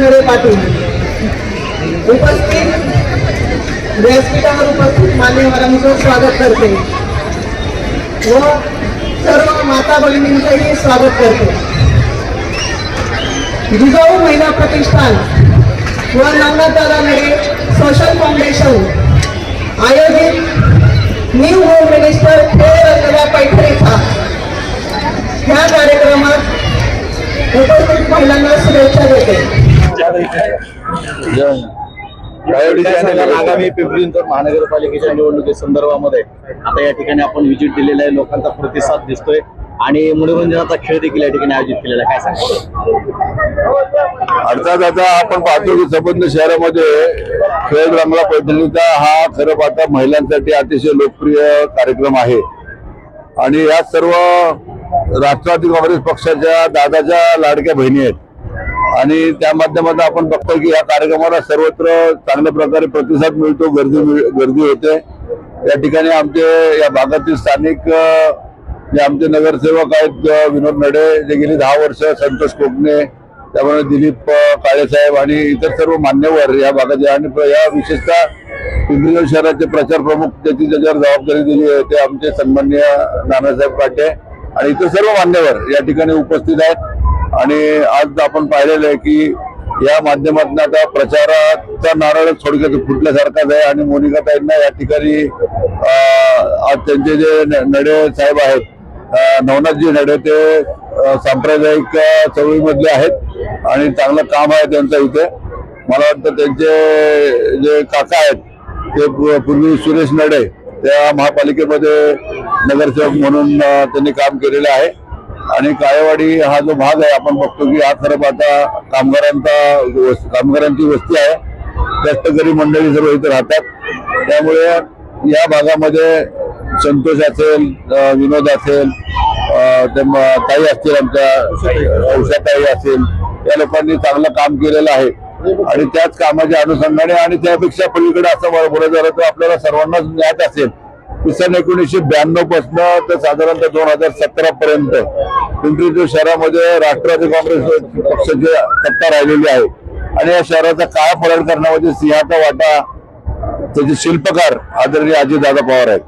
नरे पाटील. उपस्थित व्यासपीठावर उपस्थित मान्यवरांचं स्वागत करते. व सर्व माता भगिनींचंही स्वागत करते. जिजाऊ महिला प्रतिष्ठान व नागनाथदादा नरे सोशल फाउंडेशन आयोजित न्यू होम मिनिस्टर खेळ पैठणीचा ह्या कार्यक्रमात उपस्थित महिलांना शुभेच्छा देते. आगामी पिंपरी चिंचवड महानगरपालिकेच्या निवडणुकी संदर्भामध्ये आता या ठिकाणी आपण व्हिजिट दिलेला आहे. लोकांचा प्रतिसाद दिसतोय आणि मनोरंजनाचा खेळ देखील या ठिकाणी आयोजित केलेला काय सांगतो अर्थात आता आपण पाहतो की संबंध शहरामध्ये खेळ रंगला पैठणीचा हा खरं पाहता महिलांसाठी अतिशय लोकप्रिय कार्यक्रम आहे. आणि या सर्व राष्ट्रवादी काँग्रेस पक्षाच्या दादाच्या लाडक्या बहिणी आहेत. आणि त्या माध्यमातून आपण बघतो की या कार्यक्रमाला सर्वत्र चांगल्या प्रकारे प्रतिसाद मिळतो गर्दी गर्दी होते. या ठिकाणी आमचे या भागातील स्थानिक जे आमचे नगरसेवक आहेत विनोद नडे जे गेली दहा वर्ष संतोष कोकणे त्यामुळे दिलीप काळेसाहेब आणि इतर सर्व मान्यवर या भागाचे आणि या विशेषतः पिंपरी शहराचे प्रचार प्रमुख त्याची ज्याच्यावर जबाबदारी दिली आहे ते आमचे सन्मान्य नानासाहेब काटे आणि इतर सर्व मान्यवर या ठिकाणी उपस्थित आहेत. आणि आज आपण पाहिलेलं आहे की या माध्यमातून आता प्रचाराचा नारळ थोडक्यात फुटल्यासारखाच आहे आणि मोनिकाताईंना या ठिकाणी आज त्यांचे जे नडे साहेब आहेत नवनाथजी नडे ते सांप्रदायिक चवळीमधले चळवळीमधले आहेत आणि चांगलं काम आहे त्यांचं इथे. मला वाटतं त्यांचे जे काका आहेत ते पूर्वी सुरेश नडे त्या महापालिकेमध्ये नगरसेवक म्हणून त्यांनी काम केलेलं आहे. आणि काळेवाडी हा जो भाग आहे आपण बघतो की हा खरं पाहता कामगारांचा कामगारांची वस्ती आहे. कष्टकरी मंडळी सर्व इथे राहतात. त्यामुळे या भागामध्ये संतोष असेल विनोद असेल ते ताई असतील आमच्या औषधाताई असेल या लोकांनी चांगलं काम केलेलं आहे. आणि त्याच कामाच्या अनुषंगाने आणि त्यापेक्षा पलीकडे असं बरं झालं तर आपल्याला सर्वांनाच ज्ञात असेल सन एकोणीसशे ब्याण्णवपासून तर साधारणतः दोन हजार सतरा पर्यंत पिंपरी चिंचवड शहरामध्ये राष्ट्रवादी काँग्रेस पक्षाची सत्ता राहिलेली आहे. आणि या शहराचा काळा पलट करण्यामध्ये सिंहाचा वाटा त्याचे शिल्पकार आदरणीय अजितदादा पवार आहेत.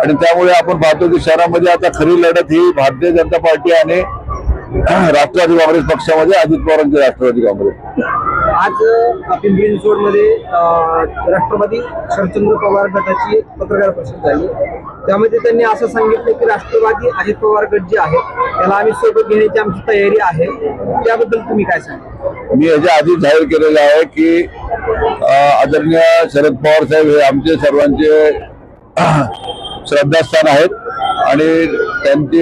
आणि त्यामुळे आपण पाहतो की शहरामध्ये आता खरी लढत ही भारतीय जनता पार्टी आणि राष्ट्रवादी काँग्रेस पक्षामध्ये अजित पवारांचे राष्ट्रवादी काँग्रेस. आज पिंपरी चिंचवडमध्ये राष्ट्रवादी शरदचंद्र पवार गटाची एक पत्रकार परिषद झाली. त्यामध्ये त्यांनी असं सांगितलं की राष्ट्रवादी अजित पवार गट जे आहे त्याला आम्ही सोबत घेण्याची आमची तयारी आहे. त्याबद्दल तुम्ही काय सांगा मी याच्या आधी जाहीर केलेलं आहे की आदरणीय शरद पवार साहेब हे आमचे सर्वांचे श्रद्धास्थान आहेत. आणि त्यांची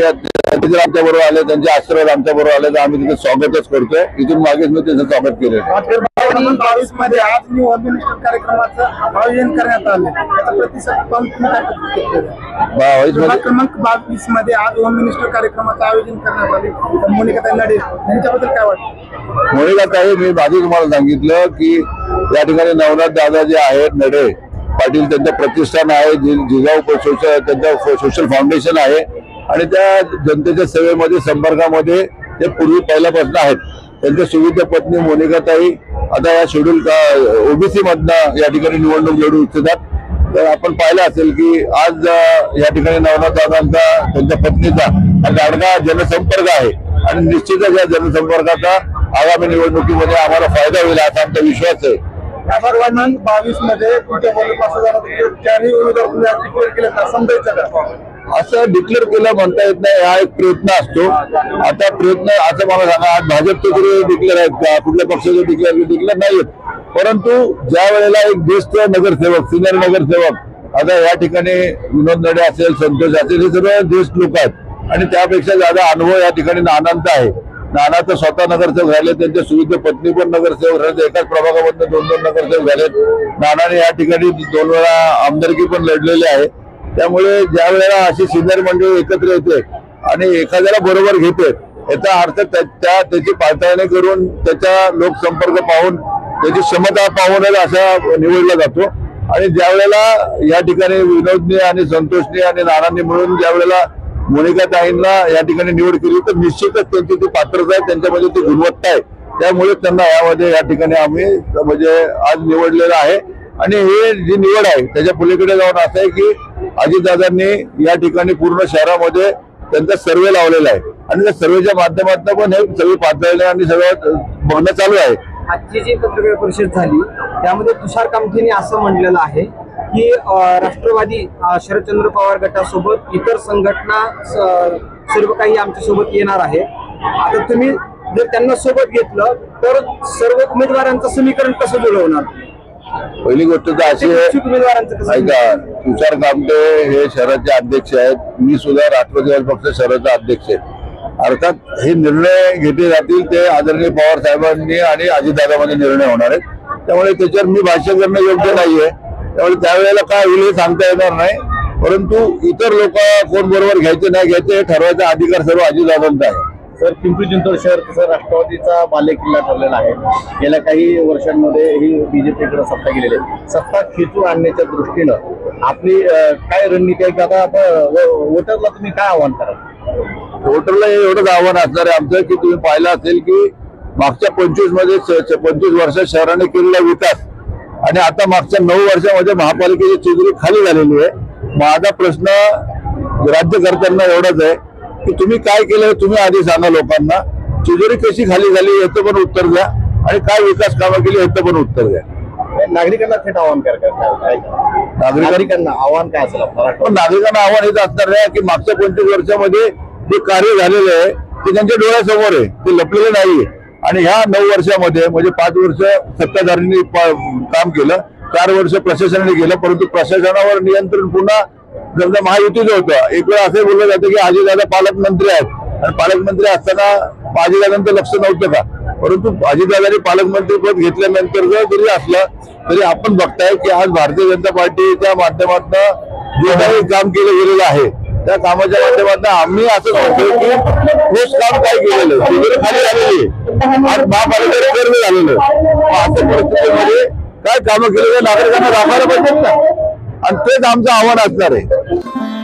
जर आमच्या बरोबर आले त्यांचे आशीर्वाद आमच्या बरोबर आले तर आम्ही तिथे स्वागतच करतोय. इथून मागेच मी त्याचं स्वागत केलं बावीसमध्ये आज न्यू होम मिनिस्टर कार्यक्रमाचं आयोजन करण्यात आलं त्याचा प्रतिसाद बावीस क्रमांक बावीसमध्ये आज होम मिनिस्टर कार्यक्रमाचं आयोजन करण्यात आले मोनिका नडे यांच्याबद्दल काय वाटतं? मोनिका ताई मी आधी तुम्हाला सांगितलं की या ठिकाणी नवनाथ दादा जे आहेत नडे पाटील त्यांचं प्रतिष्ठान आहे जिजाऊ सोशल त्यांचं सोशल फाउंडेशन आहे. आणि त्या जनतेच्या सेवेमध्ये संपर्कामध्ये ते पूर्वी पहिल्यापासून आहेत. त्यांच्या सुविधा पत्नी मोनिका ताई आता या शेड्यूल ओबीसी मधनं या ठिकाणी निवडणूक लढू इच्छितात. तर आपण पाहिलं असेल की आज या ठिकाणी नवनाथ दादांचा त्यांच्या पत्नीचा हा गाडगा जनसंपर्क आहे. आणि निश्चितच या जनसंपर्काचा आगामी निवडणुकीमध्ये आम्हाला फायदा होईल असा आमचा विश्वास आहे. बावीसमध्ये तुमच्या चारही उमेदवार तुम्ही समजायचं का असं डिक्लेअर केलं म्हणता येत नाही. हा एक प्रयत्न असतो. आता प्रयत्न असं मला सांगा आज भाजपचे तरी डिक्लेअर आहेत का कुठल्या पक्षाचे डिक्लेअर डिक्लेअर नाही आहेत. परंतु ज्या वेळेला एक ज्येष्ठ नगरसेवक सिनियर नगरसेवक आता या ठिकाणी विनोद नडे असेल संतोष असेल हे सर्व ज्येष्ठ लोक आहेत. आणि त्यापेक्षा ज्यादा अनुभव या ठिकाणी नानांचा आहे. नाना तर स्वतः नगरसेवक झाले त्यांच्या सुविध पत्नी पण नगरसेवक झाले एकाच प्रभागामधून दोन दोन नगरसेवक झालेत. नानाने या ठिकाणी दोन वेळा आमदारकी पण लढलेली आहे. त्यामुळे ज्या वेळेला अशी सिनियर मंडळी एकत्र येते आणि एखाद्याला बरोबर घेते याचा अर्थ त्या त्या- त्याची पाळताळणी करून त्याचा लोकसंपर्क पाहून त्याची क्षमता पाहूनच असा निवडला जातो. आणि ज्या वेळेला या ठिकाणी विनोदने आणि संतोषने आणि नानांनी मिळून ज्या वेळेला मोनिका ताईंना या ठिकाणी निवड केली तर निश्चितच त्यांची ती पात्रता आहे त्यांच्यामध्ये ती गुणवत्ता आहे. त्यामुळे त्यांना यामध्ये या ठिकाणी आम्ही म्हणजे आज निवडलेलं आहे. आणि हे जी निवड आहे त्याच्या पलीकडे जाऊन असं आहे की अजितदादांनी या ठिकाणी पूर्ण शहरामध्ये त्यांचा सर्वे लावलेला आहे. आणि त्या सर्वेच्या माध्यमातून पण हे सगळी पातळी आणि सगळं बघणं चालू आहे. आजची जी पत्रकार परिषद झाली त्यामध्ये तुषार कामठेने असं म्हणलेलं आहे की राष्ट्रवादी शरदचंद्र पवार गटासोबत इतर संघटना सर्व काही आमच्यासोबत येणार आहे. आता तुम्ही जर त्यांना सोबत घेतलं तर सर्व उमेदवारांचं समीकरण कसं जुळवणार? पहिली गोष्ट तर अशी आहे ऐका तुषार कामटे हे शहराचे अध्यक्ष आहेत. मी सुद्धा राष्ट्रवादी पक्ष शहराचा अध्यक्ष आहे. अर्थात हे निर्णय घेतले जातील ते आदरणीय पवार साहेबांनी आणि अजितदादामध्ये निर्णय होणार आहेत. त्यामुळे त्याच्यावर मी भाष्य करणं योग्य नाहीये. त्यामुळे त्यावेळेला काय होईल हे सांगता येणार नाही. परंतु इतर लोक कोण बरोबर घ्यायचे नाही घ्यायचे हे ठरवायचा अधिकार सर्व अजितदादांचा आहे. सर पिंपरी चिंचवड शहर तसं राष्ट्रवादीचा बालेकिल्ला ठरलेला आहे. गेल्या काही वर्षांमध्ये ही बीजेपीकडे सत्ता गेलेली आहे. सत्ता खेचून आणण्याच्या दृष्टीनं आपली काय रणनीती आहे? की आता आपण वोटरला तुम्ही काय आव्हान कराल? वोटरला हे एवढंच आव्हान असणार आहे आमचं की तुम्ही पाहिलं असेल की मागच्या पंचवीसमध्ये पंचवीस वर्षात शहराने केलेला विकास आणि आता मागच्या नऊ वर्षामध्ये महापालिकेची चिजरी खाली झालेली आहे. माझा प्रश्न राज्यकर्त्यांना एवढाच आहे तुम्ही काय केलं तुम्ही आधी सांगा लोकांना. चिजोरी कशी खाली झाली याचं पण उत्तर द्या आणि काय विकास कामं केली याचं पण उत्तर द्या. नागरिकांना थेट आव्हान नागरिकांना आव्हान काय असेल? पण नागरिकांना आव्हान हेच असणार आहे की मागच्या पंचवीस वर्षामध्ये जे कार्य झालेलं आहे ते त्यांच्या डोळ्यासमोर आहे. ते लपलेलं नाहीये. आणि ह्या नऊ वर्षामध्ये म्हणजे पाच वर्ष सत्ताधाऱ्यांनी प- काम केलं चार वर्ष प्रशासनाने केलं परंतु प्रशासनावर नियंत्रण पुन्हा समजा महायुतीचं होतं. एक वेळ असं बोललं जातं की अजितदादा पालकमंत्री आहेत. आणि पालकमंत्री असताना अजितदादांचं लक्ष नव्हतं का? परंतु अजितदादांनी पालकमंत्री पद घेतल्यानंतर जर जरी असलं तरी आपण बघताय की आज भारतीय जनता पार्टीच्या माध्यमातून जे काही काम केलं गेलेलं आहे त्या कामाच्या माध्यमातून आम्ही असं सांगतो की ठोस काम काय केलेलं? खाली झालेली आहे. आज महापालिकेला कर्ज झालेलं असं अशा परिस्थितीमध्ये काय कामं केलेलं नागरिकांना दाखवायला पाहिजेत ना आणि तेच आमचं आव्हान असणार आहे.